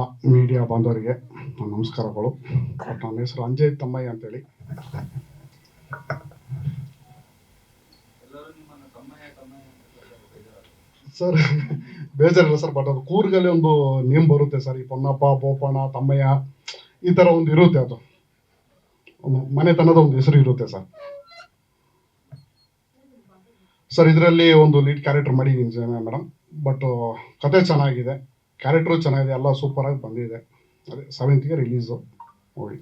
ಎಲ್ಲ ಮೀಡಿಯಾ ಬಾಂಧವರಿಗೆ ನನ್ನ ನಮಸ್ಕಾರಗಳು ನನ್ನ ಹೆಸರು ಅಂಜಯ್ ತಮ್ಮಯ್ಯ ಅಂತೇಳಿ. ಸರ್ ಬೇಜಾರಿಲ್ಲ ಸರ್ ಬಟ್ ಅದು ಕೂರ್ಗಲ್ಲಿ ಒಂದು ನೇಮ್ ಬರುತ್ತೆ ಸರ್. ಈ ಪೊನ್ನಪ್ಪ ಬೋಪಣ್ಣ ತಮ್ಮಯ್ಯ ಈ ಥರ ಒಂದು ಇರುತ್ತೆ ಅದು. ಒಂದು ಮನೆತನದ ಒಂದು ಹೆಸರು ಇರುತ್ತೆ ಸರ್. ಸರ್ ಇದರಲ್ಲಿ ಒಂದು ಲೀಡ್ ಕ್ಯಾರೆಕ್ಟರ್ ಮಾಡಿದ್ದೀನಿ ಮೇಡಮ್ ಬಟ್ ಕತೆ ಚೆನ್ನಾಗಿದೆ. ಕ್ಯಾರೆಕ್ಟ್ರು ಚೆನ್ನಾಗಿದೆ ಎಲ್ಲ ಸೂಪರಾಗಿ ಬಂದಿದೆ. ಅದೇ ಸೆವೆಂತ್ಗೆ ರಿಲೀಸು ಮೂವಿ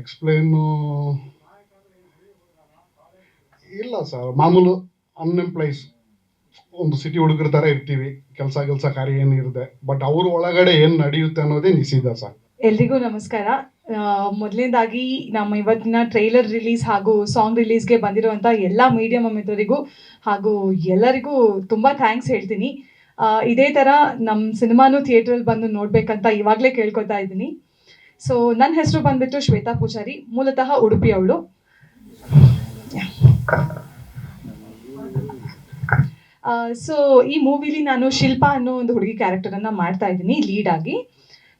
ಎಕ್ಸ್ಪ್ಲೇನು ಇಲ್ಲ ಸರ್ ಮಾಮೂಲು ಅನ್ಎಂಪ್ಲಾಯ್ಸ್ ಒಂದು ಸಿಟಿ ಹುಡುಗರ ಥರ ಇರ್ತೀವಿ. ಕೆಲಸ ಕೆಲಸ ಕಾರ್ಯ ಏನಿರುತ್ತೆ ಬಟ್ ಅವ್ರ ಒಳಗಡೆ ಏನು ನಡೆಯುತ್ತೆ ಅನ್ನೋದೇ ನಿಷಿದ್ಧ ಸರ್ ಎಲ್ರಿಗೂ ನಮಸ್ಕಾರ. ಮೊದಲನೇದಾಗಿ ನಮ್ಮ ಇವತ್ತಿನ ಟ್ರೈಲರ್ ರಿಲೀಸ್ ಹಾಗೂ ಸಾಂಗ್ ರಿಲೀಸ್ಗೆ ಬಂದಿರುವಂಥ ಎಲ್ಲ ಮೀಡಿಯಂ ಮಿತ್ರರಿಗೂ ಹಾಗೂ ಎಲ್ಲರಿಗೂ ತುಂಬ ಥ್ಯಾಂಕ್ಸ್ ಹೇಳ್ತೀನಿ. ಇದೇ ಥರ ನಮ್ಮ ಸಿನಿಮಾನು ಥಿಯೇಟ್ರಲ್ಲಿ ಬಂದು ನೋಡಬೇಕಂತ ಇವಾಗಲೇ ಕೇಳ್ಕೊತಾ ಇದ್ದೀನಿ. ಸೊ ನನ್ನ ಹೆಸರು ಬಂದ್ಬಿಟ್ಟು ಶ್ವೇತಾ ಪೂಜಾರಿ, ಮೂಲತಃ ಉಡುಪಿ ಅವಳು. ಸೊ ಈ ಮೂವಿಲಿ ನಾನು ಶಿಲ್ಪಾ ಅನ್ನೋ ಒಂದು ಹುಡುಗಿ ಕ್ಯಾರೆಕ್ಟರನ್ನು ಮಾಡ್ತಾ ಇದ್ದೀನಿ ಲೀಡಾಗಿ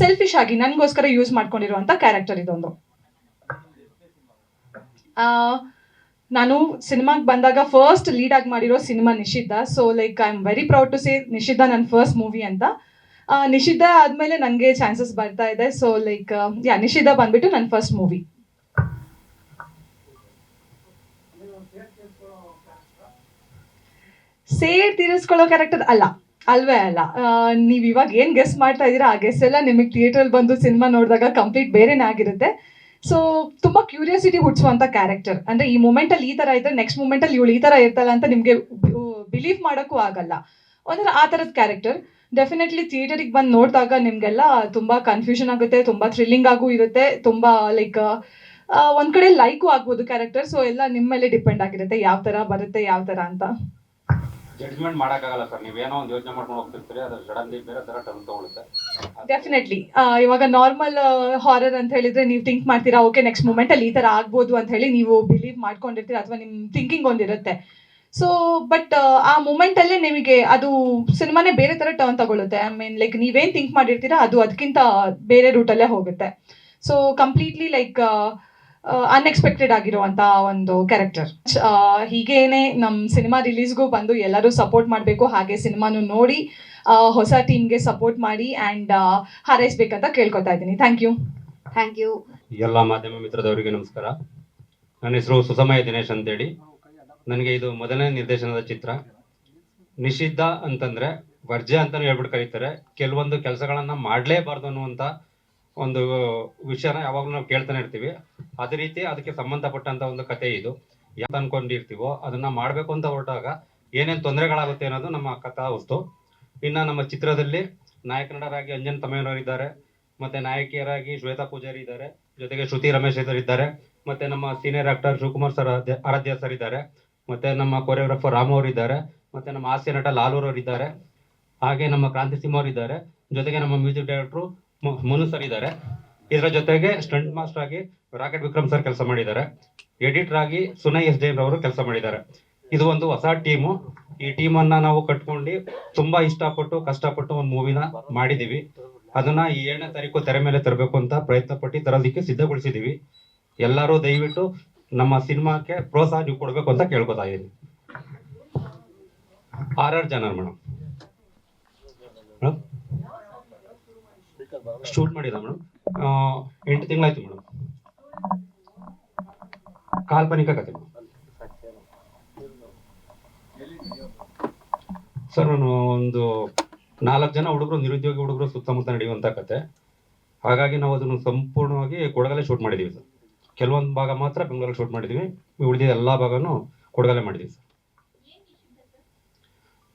ಸೆಲ್ಫಿಶ್ ಆಗಿ ನನಗೋಸ್ಕರ ಯೂಸ್ ಮಾಡ್ಕೊಂಡಿರುವಂಥ ಕ್ಯಾರೆಕ್ಟರ್ ಇದೊಂದು. ನಾನು ಸಿನಿಮಾಗೆ ಬಂದಾಗ ಫಸ್ಟ್ ಲೀಡ್ ಆಗಿ ಮಾಡಿರೋ cinema Nishiddha. So like I am very proud to say Nishiddha ನನ್ನ ಫಸ್ಟ್ ಮೂವಿ ಅಂತ. ನಿಷಿದ್ಧ ಆದಮೇಲೆ ನನಗೆ ಚಾನ್ಸಸ್ ಬರ್ತಾ ಇದೆ. ಸೊ ಲೈಕ್ ಯಾ ನಿಷಿದ್ಧ ಬಂದ್ಬಿಟ್ಟು ನನ್ನ ಫಸ್ಟ್ ಮೂವಿ ಸೇರ್ ತೀರಿಸ್ಕೊಳ್ಳೋ ಕ್ಯಾರೆಕ್ಟರ್ ಅಲ್ಲ. ಅಲ್ವೇ ಅಲ್ಲ. ನೀವು ಇವಾಗ ಏನು ಗೆಸ್ ಮಾಡ್ತಾ ಇದ್ದೀರಾ ಆ ಗೆಸ್ ಎಲ್ಲ ನಿಮಗೆ ಥಿಯೇಟ್ರಲ್ಲಿ ಬಂದು ಸಿನಿಮಾ ನೋಡಿದಾಗ ಕಂಪ್ಲೀಟ್ ಬೇರೆನೇ ಆಗಿರುತ್ತೆ. ಸೊ ತುಂಬ ಕ್ಯೂರಿಯಾಸಿಟಿ ಹುಟ್ಟಿಸುವಂಥ ಕ್ಯಾರೆಕ್ಟರ್ ಅಂದರೆ ಈ ಮೂಮೆಂಟಲ್ಲಿ ಈ ಥರ ಇದ್ದರೆ ನೆಕ್ಸ್ಟ್ ಮೂಮೆಂಟಲ್ಲಿ ಇವಳು ಈ ಥರ ಇರ್ತಲ್ಲ ಅಂತ ನಿಮಗೆ ಬಿಲೀವ್ ಮಾಡೋಕ್ಕೂ ಆಗಲ್ಲ. ಒಂಥರ ಆ ಥರದ ಕ್ಯಾರೆಕ್ಟರ್ ಡೆಫಿನೆಟ್ಲಿ ಥಿಯೇಟರಿಗೆ ಬಂದು ನೋಡಿದಾಗ ನಿಮಗೆಲ್ಲ ತುಂಬ ಕನ್ಫ್ಯೂಷನ್ ಆಗುತ್ತೆ, ತುಂಬ ಥ್ರಿಲ್ಲಿಂಗ್ ಆಗೂ ಇರುತ್ತೆ, ತುಂಬ ಲೈಕ್ ಒಂದು ಕಡೆ ಲೈಕು ಆಗ್ಬೋದು ಕ್ಯಾರೆಕ್ಟರ್ ಸೊ ಎಲ್ಲ ನಿಮ್ಮ ಮೇಲೆ ಡಿಪೆಂಡ್ ಆಗಿರುತ್ತೆ. ಯಾವ ಥರ ಬರುತ್ತೆ, ಯಾವ ಥರ ಅಂತ. ಜಡ್ಜ್ಮೆಂಟ್ ಮಾಡೋಕ್ಕಾಗಲ್ಲ ಸರ್. ನೀವೇನೋ ಒಂದು ಯೋಚನೆ ಮಾಡ್ಕೊಂಡು ಹೋಗ್ತಿರ್ತೀರಿ, ಅದ್ರ ಸಡನ್ಲಿ ಬೇರೆ ತರ ಟರ್ನ್ ತಗೊಳುತ್ತೆ. ಡೆಫಿನೆಟ್ಲಿ ಇವಾಗ ನಾರ್ಮಲ್ ಹಾರರ್ ಅಂತ ಹೇಳಿದ್ರೆ ನೀವು ಥಿಂಕ್ ಮಾಡ್ತೀರಾ ಓಕೆ ನೆಕ್ಸ್ಟ್ ಮೂಮೆಂಟಲ್ಲಿ ಈ ತರ ಆಗ್ಬೋದು ಅಂತ ಹೇಳಿ ನೀವು ಬಿಲೀವ್ ಮಾಡ್ಕೊಂಡಿರ್ತೀರಾ ಅಥವಾ ನಿಮ್ಮ ಥಿಂಕಿಂಗ್ ಒಂದಿರುತ್ತೆ ಸೊ ಬಟ್ ಆ ಮೂಮೆಂಟಲ್ಲೇ ನಿಮಗೆ ಅದು ಸಿನಿಮಾನೇ ಬೇರೆ ಥರ ಟರ್ನ್ ತಗೊಳುತ್ತೆ. ಐ ಮೀನ್ ಲೈಕ್ ನೀವೇನು ಥಿಂಕ್ ಮಾಡಿರ್ತೀರಾ ಅದು ಅದಕ್ಕಿಂತ ಬೇರೆ ರೂಟಲ್ಲೇ ಹೋಗುತ್ತೆ. ಸೊ ಕಂಪ್ಲೀಟ್ಲಿ ಲೈಕ್ ಅನ್ಎಕ್ಸ್ಪೆಕ್ಟೆಡ್ ಆಗಿರುವಂತ ಒಂದು ಕ್ಯಾರೆಕ್ಟರ್ ಹೀಗೇನೆ ನಮ್ಮ ಸಿನಿಮಾ ರಿಲೀಸ್ಗೂ ಬಂದು ಎಲ್ಲರೂ ಸಪೋರ್ಟ್ ಮಾಡಬೇಕು ಹಾಗೆ ಸಿನಿಮಾನು ನೋಡಿ ಹೊಸ ಟೀಮ್ಗೆ ಸಪೋರ್ಟ್ ಮಾಡಿ ಆ್ಯಂಡ್ ಹಾರೈಸ್ಬೇಕಂತ ಕೇಳ್ಕೊತಾ ಇದ್ದೀನಿ. ಥ್ಯಾಂಕ್ ಯು ಥ್ಯಾಂಕ್ ಯು ಎಲ್ಲ ಮಾಧ್ಯಮ ಮಿತ್ರದವರಿಗೆ ನಮಸ್ಕಾರ. ನನ್ನ ಹೆಸರು ಸುಸಮಯ ದಿನೇಶ್ ಅಂತೇಳಿ. ನನಗೆ ಇದು ಮೊದಲನೇ ನಿರ್ದೇಶನದ ಚಿತ್ರ. ನಿಷಿದ್ಧ ಅಂತಂದ್ರೆ ವರ್ಜ್ಯ ಅಂತಾನೂ ಹೇಳ್ಬಿಟ್ಟು ಕರೀತಾರೆ. ಕೆಲವೊಂದು ಕೆಲಸಗಳನ್ನ ಮಾಡಲೇಬಾರ್ದು ಅನ್ನುವಂಥ ಒಂದು ವಿಷಯನ ಯಾವಾಗಲೂ ನಾವು ಕೇಳ್ತಾನೆ ಇರ್ತೀವಿ. ಅದೇ ರೀತಿ ಅದಕ್ಕೆ ಸಂಬಂಧಪಟ್ಟಂತ ಒಂದು ಕತೆ ಇದು. ಯಾಕೆ ಅನ್ಕೊಂಡಿರ್ತೀವೋ ಅದನ್ನ ಮಾಡಬೇಕು ಅಂತ ಹೊರಟಾಗ ಏನೇನು ತೊಂದರೆಗಳಾಗುತ್ತೆ ಅನ್ನೋದು ನಮ್ಮ ಕಥಾ ವಸ್ತು. ಇನ್ನ ನಮ್ಮ ಚಿತ್ರದಲ್ಲಿ ನಾಯಕ ನಟರಾಗಿ ಅಂಜನ್ ತಮ್ಮಯ್ಯನವರಿದ್ದಾರೆ ಮತ್ತೆ ನಾಯಕಿಯರಾಗಿ ಶ್ವೇತಾ ಪೂಜಾರಿ ಇದ್ದಾರೆ. ಜೊತೆಗೆ ಶ್ರುತಿ ರಮೇಶ್ ಸರ್ ಇದ್ದಾರೆ. ಮತ್ತೆ ನಮ್ಮ senior actor Shivakumar sir Aradhya sir ಇದ್ದಾರೆ. ಮತ್ತೆ ನಮ್ಮ ಕೊರಿಯೋಗ್ರಾಫರ್ ರಾಮ್ ಅವರು ಇದ್ದಾರೆ. ಮತ್ತೆ ನಮ್ಮ ಹಾಸ್ಯ ನಟ ಲಾಲೂರ್ ಅವರು ಇದ್ದಾರೆ. ಹಾಗೆ ನಮ್ಮ ಕ್ರಾಂತಿ ಸಿಂಹ ಅವರು ಇದ್ದಾರೆ. ಜೊತೆಗೆ ನಮ್ಮ ಮ್ಯೂಸಿಕ್ ಡೈರೆಕ್ಟ್ರು ಮನು ಸರ್ ಇದ್ದಾರೆ ಇದರ ಜೊತೆಗೆ ಸ್ಟಂಟ್ ಮಾಸ್ಟರ್ ಆಗಿ ರಾಕೆಟ್ ವಿಕ್ರಮ್ ಸರ್ ಕೆಲಸ ಮಾಡಿದ್ದಾರೆ ಎಡಿಟರ್ ಆಗಿ ಸುನೈ ಎಸ್ ಜೈನ್ ಅವರು ಕೆಲಸ ಮಾಡಿದ್ದಾರೆ ಇದು ಒಂದು ಹೊಸ ಟೀಮು. ಈ ಟೀಮ್ ಅನ್ನ ನಾವು ಕಟ್ಕೊಂಡು ತುಂಬಾ ಇಷ್ಟಪಟ್ಟು, ಕಷ್ಟಪಟ್ಟು ಒಂದು ಮೂವಿನ ಮಾಡಿದೀವಿ. ಅದನ್ನ ಈ ಏಳನೇ ತಾರೀಕು ತೆರೆ ಮೇಲೆ ತರಬೇಕು ಅಂತ ಪ್ರಯತ್ನ ಪಟ್ಟು ತರೋದಕ್ಕೆ ಸಿದ್ಧಗೊಳಿಸಿದೀವಿ. ಎಲ್ಲರೂ ದಯವಿಟ್ಟು ನಮ್ಮ ಸಿನಿಮಾಕ್ಕೆ ಪ್ರೋತ್ಸಾಹ ನೀವು ಕೊಡಬೇಕು ಅಂತ ಕೇಳ್ಕೊತಾ ಇದ್ದೀನಿ. ಆರ್ ಆರ್ ಜನ ಮೇಡಮ್ ಶೂಟ್ ಮಾಡಿಲ್ಲ ಮೇಡಮ್. ಎಂಟು ತಿಂಗಳಾಯ್ತು ಮೇಡಮ್. ಕಾಲ್ಪನಿಕ ಕತೆ ಸರ್, ನಾನು ಒಂದು ನಾಲ್ಕು ಜನ ಹುಡುಗರು, ನಿರುದ್ಯೋಗಿ ಹುಡುಗರು ಸುತ್ತಮುತ್ತ ನಡೆಯುವಂಥ ಕತೆ. ಹಾಗಾಗಿ ನಾವು ಅದನ್ನು ಸಂಪೂರ್ಣವಾಗಿ ಕೊಡಗಲೇ ಶೂಟ್ ಮಾಡಿದೀವಿ ಸರ್. ಕೆಲವೊಂದು ಭಾಗ ಮಾತ್ರ ಬೆಂಗಳೂರಲ್ಲಿ ಶೂಟ್ ಮಾಡಿದ್ದೀವಿ ಉಳಿದ ಎಲ್ಲ ಭಾಗನೂ ಕೊಡಗಲೇ ಮಾಡಿದ್ದೀವಿ ಸರ್.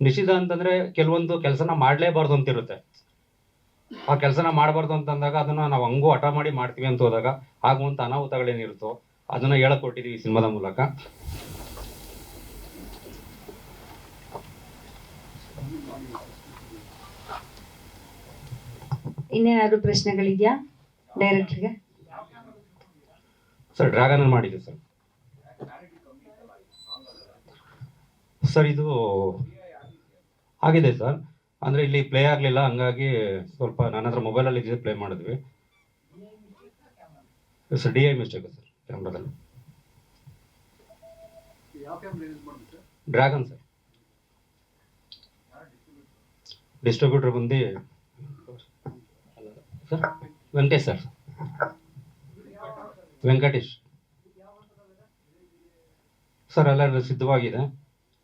ನಿಷಿದ್ಧ ಅಂತಂದ್ರೆ ಕೆಲವೊಂದು ಕೆಲಸನ ಮಾಡಲೇಬಾರ್ದು ಅಂತ ಇರುತ್ತೆ. ಆ ಕೆಲಸನ ಮಾಡಬಾರ್ದು ಅಂತಂದಾಗ ಅದನ್ನ ನಾವು ಹಂಗೂ ಹಠ ಮಾಡಿ ಮಾಡ್ತೀವಿ ಅಂತ ಹೋದಾಗ ಆಗುವಂತ ಅನಾಹುತಗಳೇನಿರುತ್ತೋ ಅದನ್ನ ಹೇಳಕ್ ಕೊಟ್ಟಿದೀವಿ ಸಿನಿಮಾದ ಮೂಲಕ. ಇನ್ನೇನಾದ್ರು ಪ್ರಶ್ನೆಗಳಿದ್ಯಾ ಡೈರೆಕ್ಟರ್ಗೆ? ಸರ್ ಡ್ರ್ಯಾಗನ್ ಮಾಡಿದ್ವಿ ಸರ್. ಸರ್ ಇದು ಆಗಿದೆ ಸರ್. ಅಂದ್ರೆ ಇಲ್ಲಿ ಪ್ಲೇ ಆಗ್ಲಿಲ್ಲ ಹಂಗಾಗಿ ಸ್ವಲ್ಪ ನನ್ನ ಹತ್ರ ಮೊಬೈಲ್ ಅಲ್ಲಿ ಪ್ಲೇ ಮಾಡಿದ್ವಿ. Sir D I mistake sir ಕ್ಯಾಮ್ರಾದಲ್ಲಿ. Dragon sir distributor ಬಂದು sir Venkatesh sir Venkatesh sir ಎಲ್ಲ ಸಿದ್ಧವಾಗಿದೆ.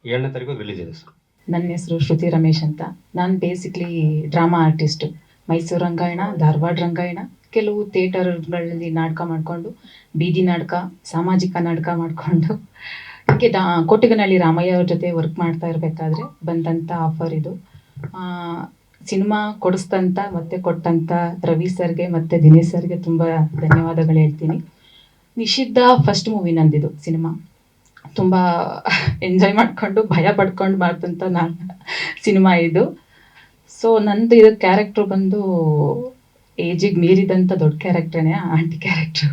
ಏಳನೇ ತಾರೀಕು ರಿಲೀಸ್ ಇದೆ ಸರ್ ನನ್ನ ಹೆಸರು ಶ್ರುತಿ ರಮೇಶ್ ಅಂತ. ನಾನು basically drama artist Mysuru Rangayana, Dharwad Rangayana, ಕೆಲವು ಥಿಯೇಟರ್ಗಳಲ್ಲಿ ನಾಟಕ ಮಾಡಿಕೊಂಡು, ಬೀದಿ ನಾಟಕ, ಸಾಮಾಜಿಕ ನಾಟಕ ಮಾಡಿಕೊಂಡು. ಹೀಗೆ ದಾ, ಕೋಟಿಗನಹಳ್ಳಿ ರಾಮಯ್ಯ ಅವ್ರ ಜೊತೆ ವರ್ಕ್ ಮಾಡ್ತಾ ಇರಬೇಕಾದ್ರೆ ಬಂದಂಥ ಆಫರ್ ಇದು. ಸಿನಿಮಾ ಕೊಡಿಸ್ತಂತ ಮತ್ತೆ ಕೊಟ್ಟಂತ ರವಿ ಸರ್ಗೆ ಮತ್ತೆ ದಿನೇಶ್ ಸರ್ಗೆ ತುಂಬ ಧನ್ಯವಾದಗಳು ಹೇಳ್ತೀನಿ. ನಿಷಿದ್ಧ ಫಸ್ಟ್ ಮೂವಿ ನಂದಿದು ಸಿನಿಮಾ. ತುಂಬ ಎಂಜಾಯ್ ಮಾಡ್ಕೊಂಡು ಭಯ ಪಡ್ಕೊಂಡು ಮಾಡಿದಂಥ ನಾನು ಸಿನಿಮಾ ಇದು. ಸೊ ನಂದು ಇದು ಕ್ಯಾರೆಕ್ಟ್ರು ಬಂದು ಏಜಿಗೆ ಮೀರಿದಂಥ ದೊಡ್ಡ ಕ್ಯಾರೆಕ್ಟ್ರೇ ಆಂಟಿ ಕ್ಯಾರೆಕ್ಟ್ರು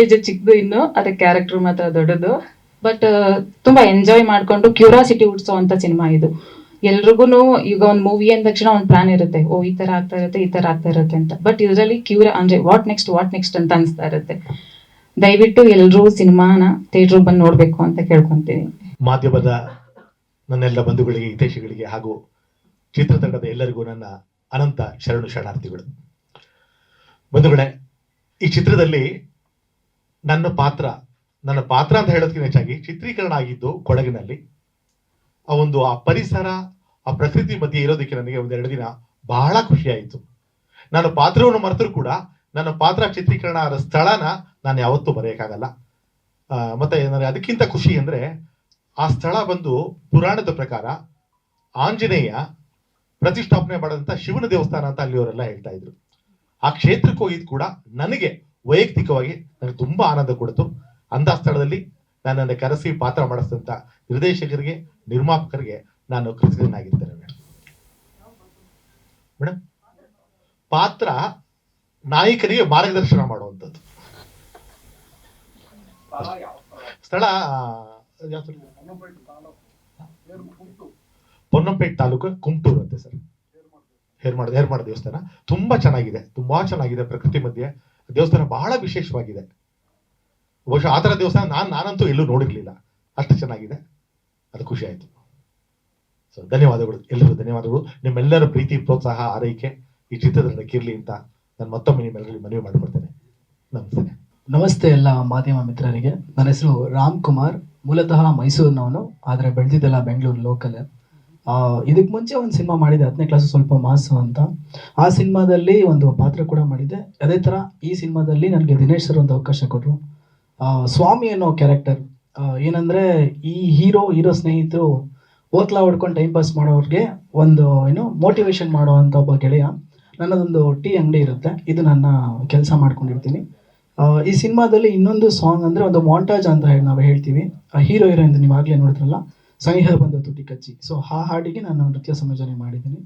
ಏಜ್ ಚಿಕ್ಕದು ಇನ್ನು, ಅದೇ ಕ್ಯಾರೆಕ್ಟ್ರು ಮಾತ್ರ ದೊಡ್ಡದು. ಬಟ್ ತುಂಬ ಎಂಜಾಯ್ ಮಾಡಿಕೊಂಡು ಕ್ಯೂರಾಸಿಟಿ ಅಂತ ಸಿನಿಮಾ ಇದು. ಎಲ್ರಿಗೂ ಈಗ ಒಂದು ಮೂವಿ ಅಂದ ತಕ್ಷಣ ಒಂದು ಪ್ಲಾನ್ ಇರುತ್ತೆ. ಓ, ಈ ಥರ ಆಗ್ತಾ ಇರುತ್ತೆ, ಈ ಥರ ಆಗ್ತಾ ಇರುತ್ತೆ ಅಂತ. ಬಟ್ ಇದರಲ್ಲಿ ಕ್ಯೂರ ಅಂದರೆ ವಾಟ್ ನೆಕ್ಸ್ಟ್ ವಾಟ್ ನೆಕ್ಸ್ಟ್ ಅಂತ ಅನಿಸ್ತಾ ಇರುತ್ತೆ. ದಯವಿಟ್ಟು ಎಲ್ಲರೂ ಸಿನಿಮಾನ ಥಿಯೇಟರ್ ಬಂದು ನೋಡಬೇಕು ಅಂತ ಕೇಳ್ಕೊಂತೀನಿ. ಮಾಧ್ಯಮದ ನನ್ನೆಲ್ಲ ಬಂಧುಗಳಿಗೆ, ಹಿತೈಷಿಗಳಿಗೆ ಹಾಗೂ ಚಿತ್ರತಂಡದ ಎಲ್ಲರಿಗೂ ನನ್ನ ಅನಂತ ಶರಣು ಶರಣಾರ್ಥಿಗಳು. ಬಂಧುಗಳೇ, ಈ ಚಿತ್ರದಲ್ಲಿ ನನ್ನ ಪಾತ್ರ ನನ್ನ ಪಾತ್ರ ಅಂತ ಹೇಳೋದಕ್ಕಿಂತ ಹೆಚ್ಚಾಗಿ ಚಿತ್ರೀಕರಣ ಆಗಿದ್ದು ಕೊಡಗಿನಲ್ಲಿ. ಆ ಒಂದು, ಆ ಪರಿಸರ, ಆ ಪ್ರಕೃತಿ ಮಧ್ಯೆ ಇರೋದಕ್ಕೆ ನನಗೆ ಒಂದೆರಡು ದಿನ ಬಹಳ ಖುಷಿ ಆಯಿತು ನಾನು ಪಾತ್ರವನ್ನು ಮರೆತರೂ ಕೂಡ ನನ್ನ ಪಾತ್ರ ಚಿತ್ರೀಕರಣ ಆದ ಸ್ಥಳನ ನಾನು ಯಾವತ್ತೂ ಬರೆಯೋಕ್ಕಾಗಲ್ಲ ಮತ್ತೆ ನನಗೆ ಅದಕ್ಕಿಂತ ಖುಷಿ ಅಂದ್ರೆ ಆ ಸ್ಥಳ ಬಂದು ಪುರಾಣದ ಪ್ರಕಾರ ಆಂಜನೇಯ ಪ್ರತಿಷ್ಠಾಪನೆ ಮಾಡಿದಂಥ ಶಿವನ ದೇವಸ್ಥಾನ ಅಂತ ಅಲ್ಲಿಯವರೆಲ್ಲ ಹೇಳ್ತಾ ಇದ್ರು. ಆ ಕ್ಷೇತ್ರಕ್ಕೆ ಹೋಗಿದ್ ಕೂಡ ನನಗೆ ವೈಯಕ್ತಿಕವಾಗಿ ನನಗೆ ತುಂಬಾ ಆನಂದ ಕೊಡ್ತು. ಅಂಥ ಸ್ಥಳದಲ್ಲಿ ನನ್ನನ್ನು ಕರೆಸಿ ಪಾತ್ರ ಮಾಡಿಸಿದಂತ ನಿರ್ದೇಶಕರಿಗೆ, ನಿರ್ಮಾಪಕರಿಗೆ ನಾನು ಕೃತಜ್ಞನಾಗಿರ್ತೇನೆ ಮೇಡಮ್ ಮೇಡಮ್ ಪಾತ್ರ ನಾಯಕನಿಗೆ ಮಾರ್ಗದರ್ಶನ ಮಾಡುವಂಥದ್ದು. ಸ್ಥಳ ಪೊನ್ನಂಪೇಟ್ ತಾಲೂಕು ಕುಮಟೂರು ಅಂತೆ ಸರ್. ಹೇರ್ಮಾಡ ಹೇರ್ಮಾಡ ದೇವಸ್ಥಾನ. ತುಂಬಾ ಚೆನ್ನಾಗಿದೆ ತುಂಬಾ ಚೆನ್ನಾಗಿದೆ ಪ್ರಕೃತಿ ಮಧ್ಯೆ. ದೇವಸ್ಥಾನ ಬಹಳ ವಿಶೇಷವಾಗಿದೆ. ಬಹುಶಃ ಆ ದೇವಸ್ಥಾನ ನಾನು, ನಾನಂತೂ ಎಲ್ಲೂ ನೋಡಿರ್ಲಿಲ್ಲ. ಅಷ್ಟು ಚೆನ್ನಾಗಿದೆ. ಅದು ಖುಷಿ ಆಯ್ತು. ಸೊ ಧನ್ಯವಾದಗಳು. ಎಲ್ಲರಿಗೂ ಧನ್ಯವಾದಗಳು. ನಿಮ್ಮೆಲ್ಲರ ಪ್ರೀತಿ, ಪ್ರೋತ್ಸಾಹ, ಆರೈಕೆ ಈ ಚಿತ್ರದಲ್ಲಿ ಕಿರ್ಲಿ ಅಂತ ನಾನು ಮತ್ತೊಮ್ಮೆ ನಿಮ್ಮೆಲ್ಲರಿಗೆ ಮನವಿ ಮಾಡಿಕೊಡ್ತೇನೆ ನಮಸ್ತೆ. ನಮಸ್ತೆ ಎಲ್ಲ ಮಾಧ್ಯಮ ಮಿತ್ರರಿಗೆ. ನನ್ನ ಹೆಸರು ರಾಮ್ ಕುಮಾರ್. ಮೂಲತಃ ಮೈಸೂರಿನವನು, ಆದರೆ ಬೆಳೆದಿದ್ದೆಲ್ಲ ಬೆಂಗಳೂರು ಲೋಕಲ್ ಇದಕ್ಕೆ ಮುಂಚೆ ಒಂದು ಸಿನಿಮಾ ಮಾಡಿದೆ, ಹತ್ತನೇ ಕ್ಲಾಸ್ ಸ್ವಲ್ಪ ಮಾಸು ಅಂತ. ಆ ಸಿನಿಮಾದಲ್ಲಿ ಒಂದು ಪಾತ್ರ ಕೂಡ ಮಾಡಿದ್ದೆ ಅದೇ ಥರ ಈ ಸಿನಿಮಾದಲ್ಲಿ ನನಗೆ ದಿನೇಶ್ ಸರ್ ಒಂದು ಅವಕಾಶ ಕೊಟ್ಟರು ಸ್ವಾಮಿ ಅನ್ನೋ ಕ್ಯಾರೆಕ್ಟರ್ ಏನಂದರೆ ಈ ಹೀರೋ ಹೀರೋ ಸ್ನೇಹಿತರು ಓತ್ಲಾ ಹೊಡ್ಕೊಂಡು ಟೈಮ್ ಪಾಸ್ ಮಾಡೋರಿಗೆ ಒಂದು, ಏನು ಮೋಟಿವೇಶನ್ ಮಾಡುವಂಥ ಒಬ್ಬ ಗೆಳೆಯ. ನನ್ನದೊಂದು ಟೀ ಅಂಗಡಿ ಇರುತ್ತೆ. ಇದು ನನ್ನ ಕೆಲಸ ಮಾಡ್ಕೊಂಡಿರ್ತೀನಿ. ಈ ಸಿನಿಮಾದಲ್ಲಿ ಇನ್ನೊಂದು ಸಾಂಗ್ ಅಂದರೆ ಒಂದು ಮಾಂಟಾಜ್ ಅಂತ ಹೇಳಿ ನಾವು ಹೇಳ್ತೀವಿ. ಆ ಹೀರೋ ಹೀರೋಯಿನ್ ನೀವು ಆಗಲೇ ನೋಡಿದ್ರಲ್ಲ? ಸನಿಹ ಬಂದ ತುಟಿ ಕಚ್ಚಿ. ಸೊ ಆ ಹಾಡಿಗೆ ನಾನು ನೃತ್ಯ ಸಂಯೋಜನೆ ಮಾಡಿದ್ದೀನಿ.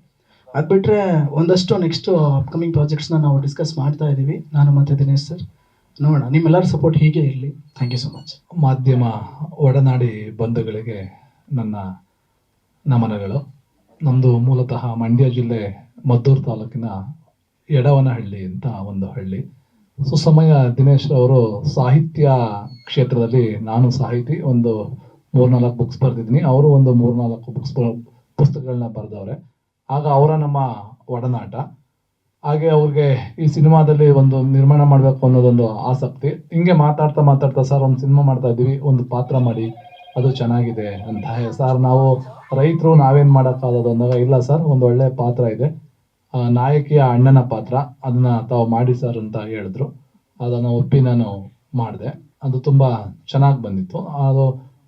ಅದು ಬಿಟ್ಟರೆ ಒಂದಷ್ಟು ನೆಕ್ಸ್ಟ್ ಅಪ್ಕಮಿಂಗ್ ಪ್ರಾಜೆಕ್ಟ್ಸ್ನ ನಾವು ಡಿಸ್ಕಸ್ ಮಾಡ್ತಾ ಇದ್ದೀವಿ ನಾನು ಮತ್ತೆ ದಿನೇಶ್ ಸರ್ ನೋಡೋಣ. ನಿಮ್ಮೆಲ್ಲರ ಸಪೋರ್ಟ್ ಹೀಗೆ ಇರಲಿ. ಥ್ಯಾಂಕ್ ಯು ಸೊ ಮಚ್ ಮಾಧ್ಯಮ ಒಡನಾಡಿ ಬಂಧುಗಳಿಗೆ ನನ್ನ ನಮನಗಳು. ನಮ್ಮದು ಮೂಲತಃ ಮಂಡ್ಯ ಜಿಲ್ಲೆ ಮದ್ದೂರು ತಾಲೂಕಿನ ಎಡವನಹಳ್ಳಿ ಅಂತ ಒಂದು ಹಳ್ಳಿ. ಸುಸಮಯ ದಿನೇಶ್ ಅವರು ಸಾಹಿತ್ಯ ಕ್ಷೇತ್ರದಲ್ಲಿ ನಾನು ಸಾಹಿತಿ, ಒಂದು ಮೂರ್ನಾಲ್ಕು ಬುಕ್ಸ್ ಬರೆದಿದ್ದೀನಿ. ಅವರು ಒಂದು ಮೂರ್ನಾಲ್ಕು ಬುಕ್ಸ್ ಪುಸ್ತಕಗಳನ್ನ ಬರೆದವ್ರೆ. ಆಗ ಅವರ ನಮ್ಮ ಒಡನಾಟ. ಹಾಗೆ ಅವ್ರಿಗೆ ಈ ಸಿನಿಮಾದಲ್ಲಿ ಒಂದು ನಿರ್ಮಾಣ ಮಾಡಬೇಕು ಅನ್ನೋದೊಂದು ಆಸಕ್ತಿ. ಹಿಂಗೆ ಮಾತಾಡ್ತಾ ಮಾತಾಡ್ತಾ, ಸರ್, ಒಂದು ಸಿನಿಮಾ ಮಾಡ್ತಾ ಇದ್ದೀವಿ, ಒಂದು ಪಾತ್ರ ಮಾಡಿ, ಅದು ಚೆನ್ನಾಗಿದೆ ಅಂತ. ಸರ್, ನಾವು ರೈತರು ನಾವೇನು ಮಾಡೋಕ್ಕಾಗೋದು ಅಂದಾಗ ಇಲ್ಲ, ಸರ್, ಒಂದು ಒಳ್ಳೆ ಪಾತ್ರ ಇದೆ. ನಾಯಕಿಯ ಅಣ್ಣನ ಪಾತ್ರ, ಅದನ್ನ ತಾವು ಮಾಡಿ ಸರ್ ಅಂತ ಹೇಳಿದ್ರು. ಅದನ್ನು ಒಪ್ಪಿ ನಾನು ಮಾಡಿದೆ. ಅದು ತುಂಬ ಚೆನ್ನಾಗಿ ಬಂದಿತ್ತು. ಅದು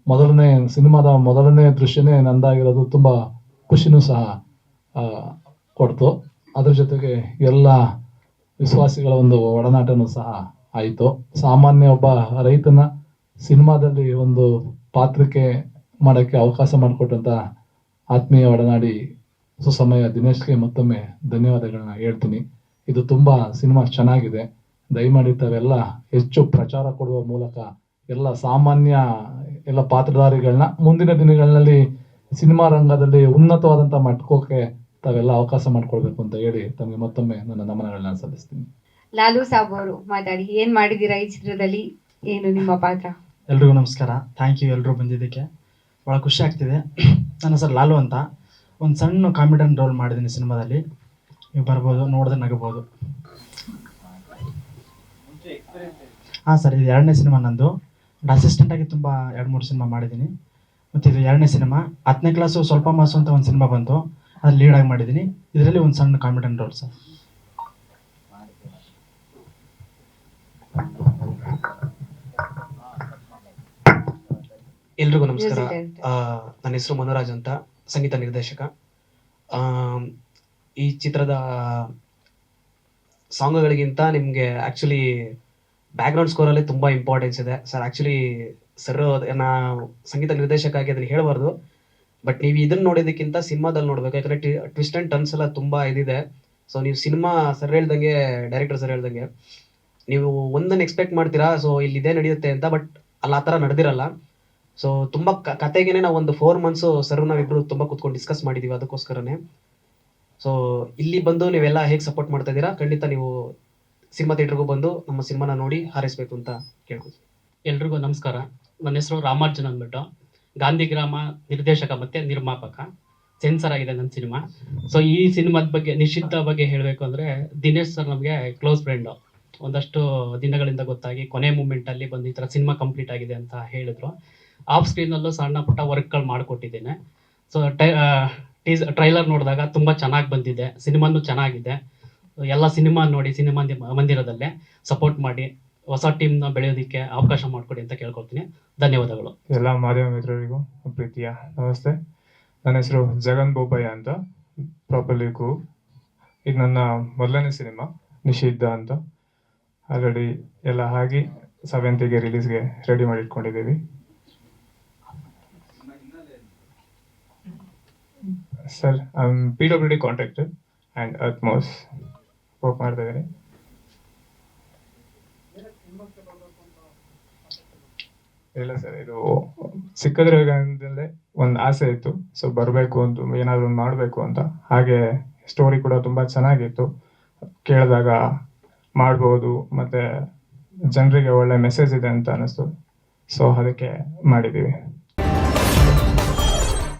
ಮೊದಲನೇ ಸಿನಿಮಾದ ಮೊದಲನೇ ದೃಶ್ಯನೇ ನಂದಾಗಿರೋದು ತುಂಬ ಖುಷಿನೂ ಸಹ ಕೊಡ್ತು. ಅದ್ರ ಜೊತೆಗೆ ಎಲ್ಲ ವಿಶ್ವಾಸಿಗಳ ಒಂದು ಒಡನಾಟನೂ ಸಹ ಆಯಿತು. ಸಾಮಾನ್ಯ ಒಬ್ಬ ರೈತನ ಸಿನಿಮಾದಲ್ಲಿ ಒಂದು ಪಾತ್ರಕ್ಕೆ ಮಾಡೋಕ್ಕೆ ಅವಕಾಶ ಮಾಡಿಕೊಟ್ಟಂಥ ಆತ್ಮೀಯ ಒಡನಾಡಿ ಸುಸಮಯ ದಿನೇಶ್ಗೆ ಮತ್ತೊಮ್ಮೆ ಧನ್ಯವಾದಗಳನ್ನ ಹೇಳ್ತೀನಿ. ಇದು ತುಂಬ ಸಿನಿಮಾ ಚೆನ್ನಾಗಿದೆ. ದಯಮಾಡಿ ತಾವೆಲ್ಲ ಹೆಚ್ಚು ಪ್ರಚಾರ ಕೊಡುವ ಮೂಲಕ ಎಲ್ಲ ಸಾಮಾನ್ಯ ಎಲ್ಲ ಪಾತ್ರಧಾರಿಗಳನ್ನ ಮುಂದಿನ ದಿನಗಳಲ್ಲಿ ಸಿನಿಮಾ ರಂಗದಲ್ಲಿ ಉನ್ನತವಾದಂಥ ಮಟ್ಕೋಕೆ ತಾವೆಲ್ಲ ಅವಕಾಶ ಮಾಡ್ಕೊಳ್ಬೇಕು ಅಂತ ಹೇಳಿ ತಮಗೆ ಮತ್ತೊಮ್ಮೆ ನನ್ನ ನಮನಗಳನ್ನ ಸಲ್ಲಿಸ್ತೀನಿ. ಲಾಲು ಸಾಬ್ ಅವರು ಮಾತಾಡಿ ಏನ್ ಮಾಡಿದೀರಾ ಈ ಚಿತ್ರದಲ್ಲಿ? ಏನು ನಿಮ್ಮ ಪಾತ್ರ? ಎಲ್ರಿಗೂ ನಮಸ್ಕಾರ. ಥ್ಯಾಂಕ್ ಯು ಎಲ್ಲರೂ ಬಂದಿದ್ದಕ್ಕೆ. ಭಾಳ ಖುಷಿ ಆಗ್ತಿದೆ. ನನ್ನ ಹೆಸರು ಲಾಲು ಅಂತ. ಒಂದು ಸಣ್ಣ ಕಾಮಿಡಿಯನ್ ರೋಲ್ ಮಾಡಿದ್ದೀನಿ ಸಿನಿಮಾದಲ್ಲಿ. ನೀವು ಬರ್ಬೋದು ನೋಡಿದ್ರೆ ನಗಬೋದು. ಹಾಂ ಸರ್ ಇದು ಎರಡನೇ ಸಿನಿಮಾ ನಂದು. ಅಸಿಸ್ಟೆಂಟಾಗಿ ತುಂಬ ಎರಡು ಮೂರು ಸಿನಿಮಾ ಮಾಡಿದ್ದೀನಿ ಮತ್ತು ಇದು ಎರಡನೇ ಸಿನಿಮಾ. ಹತ್ತನೇ ಕ್ಲಾಸು ಸ್ವಲ್ಪ ಮಾಸು ಅಂತ ಒಂದು ಸಿನಿಮಾ ಬಂತು. ಅದು ಲೀಡಾಗಿ ಮಾಡಿದ್ದೀನಿ ಇದರಲ್ಲಿ ಒಂದು ಸಣ್ಣ ಕಾಮಿಡಿಯನ್ ರೋಲ್ ಸರ್. ಎಲ್ರಿಗೂ ನಮಸ್ಕಾರ. ಆ, ನನ್ನ ಹೆಸರು ಮನೋರಾಜ್ ಅಂತ. ಸಂಗೀತ ನಿರ್ದೇಶಕ. ಈ ಚಿತ್ರದ ಸಾಂಗ್ಗಳಿಗಿಂತ ನಿಮಗೆ ಆ್ಯಕ್ಚುಲಿ ಬ್ಯಾಕ್ಗ್ರೌಂಡ್ ಸ್ಕೋರಲ್ಲಿ ತುಂಬ ಇಂಪಾರ್ಟೆನ್ಸ್ ಇದೆ. ಸರ್ ಆ್ಯಕ್ಚುಲಿ ಸರ್ ನಾ ಸಂಗೀತ ನಿರ್ದೇಶಕ ಆಗಿ ಅದನ್ನು ಹೇಳಬಾರ್ದು. ಬಟ್ ನೀವು ಇದನ್ನು ನೋಡೋದಕ್ಕಿಂತ ಸಿನಿಮಾದಲ್ಲಿ ನೋಡಬೇಕು. ಯಾಕಂದರೆ ಟ್ವಿಸ್ಟ್ ಆ್ಯಂಡ್ ಟರ್ನ್ಸ್ ಎಲ್ಲ ತುಂಬ ಇದಿದೆ. ಸೊ ನೀವು ಸಿನಿಮಾ ಸರ್ ಹೇಳ್ದಂಗೆ ಡೈರೆಕ್ಟರ್ ಸರ್ ಹೇಳ್ದಂಗೆ, ನೀವು ಒಂದನ್ನು ಎಕ್ಸ್ಪೆಕ್ಟ್ ಮಾಡ್ತೀರಾ? ಸೊ ಇಲ್ಲಿ ಇದೇ ನಡೆಯುತ್ತೆ ಅಂತ ಬಟ್ ಅಲ್ಲಿ ಆ ಥರ ನಡೆದಿರಲ್ಲ. ಸೊ ತುಂಬ ಕತೆಗೇನೆ ನಾವು ಒಂದು ಫೋರ್ ಮಂತ್ಸು ಸರ್ ನಾವಿಬ್ರು ತುಂಬ ಕೂತ್ಕೊಂಡು ಡಿಸ್ಕಸ್ ಮಾಡಿದೀವಿ ಅದಕ್ಕೋಸ್ಕರನೇ. ಸೊ ಇಲ್ಲಿ ಬಂದು ನೀವೆಲ್ಲ ಹೇಗೆ ಸಪೋರ್ಟ್ ಮಾಡ್ತಾ ಇದ್ದೀರಾ? ಖಂಡಿತ ನೀವು ಸಿನಿಮಾ ಥಿಯೇಟ್ರಿಗೂ ಬಂದು ನಮ್ಮ ಸಿನಿಮಾನ ನೋಡಿ ಹಾರೈಸ್ಬೇಕು ಅಂತ ಕೇಳ್ಬೋದು ಎಲ್ರಿಗೂ ನಮಸ್ಕಾರ. ನನ್ನ ಹೆಸರು ರಾಮಾರ್ಜುನ್ ಅಂದ್ಬಿಟ್ಟು. ಗಾಂಧಿ ಗ್ರಾಮ ನಿರ್ದೇಶಕ ಮತ್ತೆ ನಿರ್ಮಾಪಕ. ಸೆನ್ಸರ್ ಆಗಿದೆ ನನ್ನ ಸಿನಿಮಾ. ಸೊ ಈ ಸಿನಿಮಾದ ಬಗ್ಗೆ, ನಿಶ್ಚಿತ ಬಗ್ಗೆ ಹೇಳಬೇಕು ಅಂದರೆ ದಿನೇಶ್ ಸರ್ ನಮಗೆ ಕ್ಲೋಸ್ ಫ್ರೆಂಡು ಒಂದಷ್ಟು ದಿನಗಳಿಂದ ಗೊತ್ತಾಗಿ ಕೊನೆ ಮೂಮೆಂಟಲ್ಲಿ ಬಂದು ಈ ಥರ ಸಿನಿಮಾ ಕಂಪ್ಲೀಟ್ ಆಗಿದೆ ಅಂತ ಹೇಳಿದ್ರು. ಆಫ್ ಸ್ಕ್ರೀನಲ್ಲೂ ಸಣ್ಣ ಪುಟ್ಟ ವರ್ಕ್ಗಳು ಮಾಡಿಕೊಟ್ಟಿದ್ದೇನೆ. ಸೊ ಟೈ ಟೀಸ್ ಟ್ರೈಲರ್ ನೋಡಿದಾಗ ತುಂಬ ಚೆನ್ನಾಗಿ ಬಂದಿದೆ. ಸಿನಿಮಾನು ಚೆನ್ನಾಗಿದೆ. ಎಲ್ಲ ಸಿನಿಮಾ ನೋಡಿ ಸಿನಿಮಾ ಮಂದಿರದಲ್ಲೇ ಸಪೋರ್ಟ್ ಮಾಡಿ ಹೊಸ ಟೀಮ್ನ ಬೆಳೆಯೋದಕ್ಕೆ ಅವಕಾಶ ಮಾಡಿಕೊಡಿ ಅಂತ ಕೇಳ್ಕೊಳ್ತೀನಿ. ಧನ್ಯವಾದಗಳು. ಎಲ್ಲ ಮಾಧ್ಯಮ ಮಿತ್ರರಿಗೂ ಪ್ರೀತಿಯ ನಮಸ್ತೆ. ನನ್ನ ಹೆಸರು ಜಗನ್ ಬೋಪಯ್ಯ ಅಂತ. ಪ್ರಾಪರ್ಲಿ ಕೂ ಇದು ನನ್ನ ಮೊದಲನೇ ಸಿನಿಮಾ, ನಿಷಿದ್ಧ ಅಂತ. ಆಲ್ರೆಡಿ ಎಲ್ಲ ಆಗಿ ಸೆವೆಂತಿಗೆ ರಿಲೀಸ್ಗೆ ರೆಡಿ ಮಾಡಿ ಇಟ್ಕೊಂಡಿದ್ದೀವಿ sir P W D contractor and Atmos work ಮಾಡ್ತಾ ಇದ್ದೀನಿ ಇಲ್ಲ ಸರ್ ಇದು ಸಿಕ್ಕದ್ರಾಗಂದಲೇ ಒಂದು ಆಸೆ ಇತ್ತು. ಸೊ ಬರಬೇಕು ಅಂತ, ಏನಾದರೂ ಒಂದು ಮಾಡಬೇಕು ಅಂತ. ಹಾಗೆ ಸ್ಟೋರಿ ಕೂಡ ತುಂಬ ಚೆನ್ನಾಗಿತ್ತು. ಕೇಳಿದಾಗ ಮಾಡ್ಬೋದು, ಮತ್ತು ಜನರಿಗೆ ಒಳ್ಳೆ ಮೆಸೇಜ್ ಇದೆ ಅಂತ ಅನ್ನಿಸ್ತು. ಸೊ ಅದಕ್ಕೆ ಮಾಡಿದ್ದೀವಿ